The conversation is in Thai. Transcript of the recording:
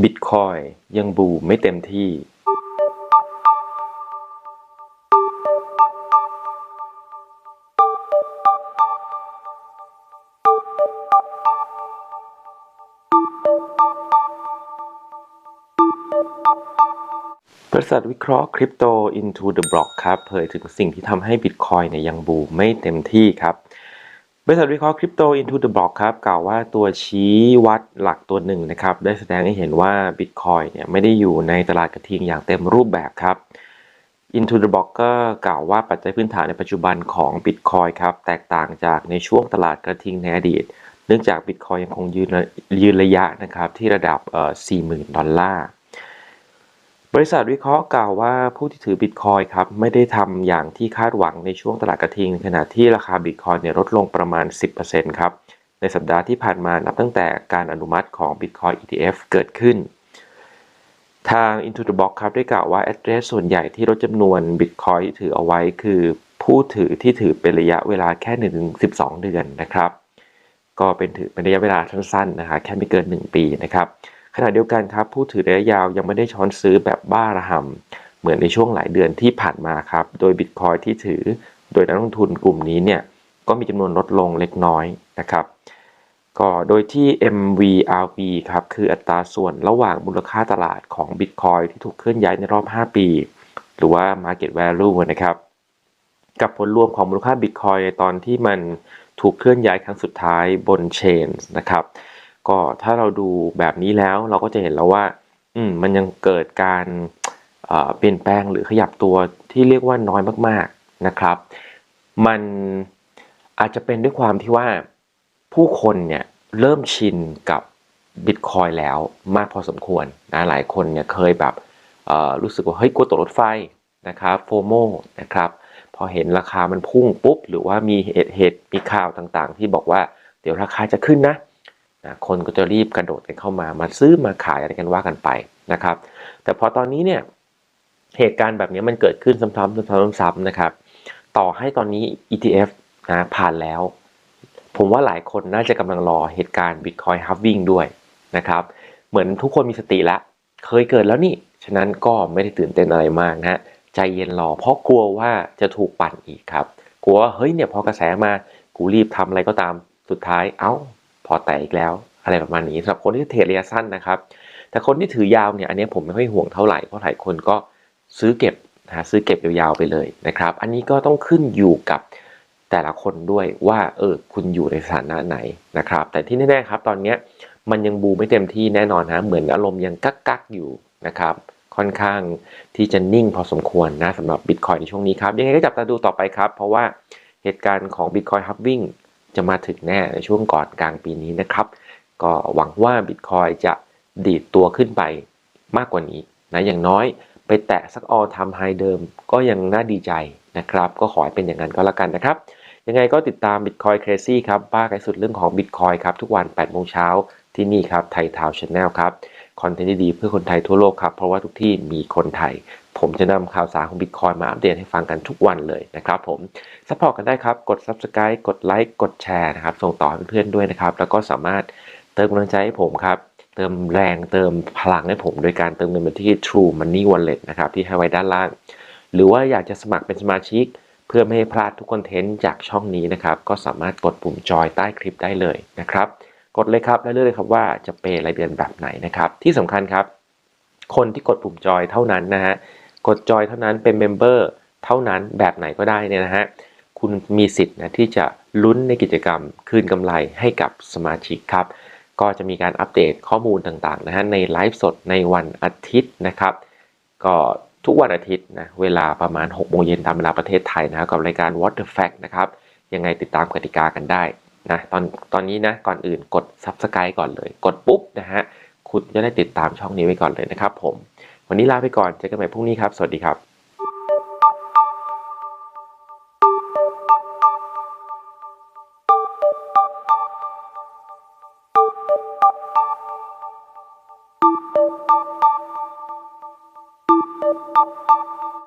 บิตคอยยังบูมไม่เต็มที่ บริษัทวิเคราะห์คริปโต Into the Block ครับ เผยถึงสิ่งที่ทำให้ Bitcoin เนี่ยยังบูมไม่เต็มที่ครับ บริษัทวิเคราะห์คริปโต Into the Block ครับกล่าวว่าตัวชี้วัดหลักตัวหนึ่งนะครับ ได้แสดงให้เห็นว่า Bitcoin เนี่ยไม่ได้อยู่ในตลาดกระทิงอย่างเต็มรูปแบบครับ Into the Block ก็กล่าวว่าปัจจัยพื้นฐานในปัจจุบันของ Bitcoin ครับแตกต่างจากในช่วงตลาดกระทิงในอดีต เนื่องจาก Bitcoin ยังคงยืนยืนระยะนะครับที่ระดับเอ่อ40,000 ดอลลาร์ บริษัทวิเคราะห์กล่าวว่าผู้ที่ถือบิตคอยครับไม่ได้ทำอย่างที่คาดหวังในช่วงตลาดกระทิง ขณะที่ราคาบิตคอยเนี่ยลดลงประมาณ 10%ครับในสัปดาห์ที่ผ่านมานับตั้งแต่การอนุมัติของ Bitcoin ETF เกิดขึ้น ทาง Into the Box ครับได้กล่าวว่า address ส่วนใหญ่ที่ลดจำนวน Bitcoin ถือเอาไว้คือผู้ถือที่ถือเป็นระยะเวลาแค่1-12 เดือนนะครับ ก็เป็นถือเป็นระยะเวลาสั้นๆนะคะแค่ไม่เกิน 1 ปีนะครับ ขณะเดียวกันครับผู้ถือระยะยาวยังไม่ได้ช้อนซื้อแบบบ้าระห่ำเหมือนในช่วงหลายเดือนที่ผ่านมาครับ โดยบิตคอยที่ถือโดยนักลงทุนกลุ่มนี้เนี่ยก็มีจำนวนลดลงเล็กน้อยนะครับก็โดยที่ MVRV ครับคืออัตราส่วนระหว่างมูลค่าตลาดของ Bitcoin ที่ถูกเคลื่อนย้ายในรอบ 5 ปี หรือว่า Market Value นะครับ กับผลรวมของมูลค่า Bitcoin ในตอนที่มันถูกเคลื่อนย้ายครั้งสุดท้ายบน Chain นะครับ ก็ถ้าเราดูแบบนี้แล้วเราก็จะเห็นแล้วว่าอืมมันยังเกิดการเปลี่ยนแปลงหรือขยับตัวที่เรียกว่าน้อยมากๆนะครับ มันอาจจะเป็นด้วยความที่ว่าผู้คนเนี่ยเริ่มชินกับบิตคอยแล้วมากพอสมควรนะหลายคนเนี่ยเคยแบบรู้สึกว่าเฮ้ยกลัวตกรถไฟนะครับโฟโมนะครับพอเห็นราคามันพุ่งปุ๊บ หรือว่ามีเหตุเหตุมีข่าวต่างๆ ที่บอกว่าเดี๋ยวราคาจะขึ้นนะ นะคนก็จะรีบกระโดดกันเข้ามา มาซื้อมาขายอะไรกันว่ากันไปนะครับ แต่พอตอนนี้เนี่ยเหตุการณ์แบบนี้มันเกิดขึ้นซ้ำๆซ้ำๆซ้ำๆนะครับ ต่อให้ตอนนี้ ETF นะผ่านแล้ว ผมว่าหลายคนน่าจะกำลังรอเหตุการณ์ Bitcoin halving ด้วยนะครับ เหมือนทุกคนมีสติแล้วเคยเกิดแล้วนี่ ฉะนั้นก็ไม่ได้ตื่นเต้นอะไรมากนะฮะใจเย็นรอ เพราะกลัวว่าจะถูกปั่นอีกครับ กลัวว่าเฮ้ยเนี่ยพอกระแสมา กูรีบทำอะไรก็ตาม สุดท้าย เอ้า อแตกอีกแล้ว อะไรประมาณนี้สำหรับคนที่เทรดระยะสั้นนะครับ แต่คนที่ถือยาวเนี่ยอันนี้ผมไม่ค่อยห่วงเท่าไหร่เพราะหลายคนก็ซื้อเก็บนะซื้อเก็บยาวๆไปเลยนะครับ อันนี้ก็ต้องขึ้นอยู่กับแต่ละคนด้วยว่าเออคุณอยู่ในสถานะไหนนะครับ แต่ที่แน่ๆครับตอนเนี้มันยังบูไม่เต็มที่แน่นอนฮะเหมือนอารมณ์ยังกักๆอยู่นะครับค่อนข้างที่จะนิ่งพอสมควรนะสำหรับ Bitcoin ในช่วงนี้ครับ ยังไงก็จับตาดูต่อไปครับ เพราะว่าเหตุการณ์ของ Bitcoin halving จะมาถึงแน่ในช่วงก่อนกลางปีนี้นะครับ ก็หวังว่า Bitcoin จะดีดตัวขึ้นไปมากกว่านี้นะอย่างน้อยไปแตะสัก all time high เดิมก็ยังน่าดีใจนะครับ ก็ขอให้เป็นอย่างนั้นก็แล้วกันนะครับ ยังไงก็ติดตาม Bitcoin Crazy ครับบ้าไกลสุดเรื่องของ Bitcoin ครับ ทุกวัน8โมงเช้าที่นี่ครับไทยทาวน์ช n แนลครับ คอนเทนต์ดีๆเพื่อคนไทยทั่วโลกครับ เพราะว่าทุกที่มีคนไทย ผมจะนำข่าวสารของ Bitcoin มาอัปเดตให้ฟังกันทุกวันเลยนะครับผมซัพพอร์ตกันได้ครับ กด Subscribe กดไลค์กดแชร์นะครับ ส่งต่อให้เพื่อนๆด้วยนะครับ แล้วก็สามารถเติมกำลังใจให้ผมครับ เติมแรงเติมพลังให้ผม โดยการเติมเงินมาที่ True Money Wallet นะครับ ที่ให้ไว้ด้านล่าง หรือว่าอยากจะสมัครเป็นสมาชิก เพื่อไม่ให้พลาดทุกคอนเทนต์จากช่องนี้นะครับ ก็สามารถกดปุ่มจอยใต้คลิปได้เลยนะครับ กดเลยครับและเลือกเลยครับว่าจะเปรายเดือนแบบไหนนะครับ ที่สำคัญครับ คนที่กดปุ่มจอยเท่านั้นนะฮะ กดจอยเท่านั้นเป็นเมมเบอร์เท่านั้นแบบไหนก็ได้เนี่ยนะฮะคุณมีสิทธิ์นะที่จะลุ้นในกิจกรรม คืนกำไรให้กับสมาชิกครับ ก็จะมีการอัปเดตข้อมูลต่างๆนะฮะในไลฟ์สดในวันอาทิตย์นะครับ ก็ทุกวันอาทิตย์นะเวลาประมาณ6โมงเย็นตามเวลาประเทศไทยนะครับกับรายการ What the Fact นะครับ ยังไงติดตามกติกากันได้นะตอนตอนนี้นะก่อนอื่นกด Subscribe ก่อนเลย กดปุ๊บนะฮะคุณจะได้ติดตามช่องนี้ไว้ก่อนเลยนะครับผม วันนี้ลาไปก่อนเจอกันใหม่พรุ่งนี้ครับ สวัสดีครับ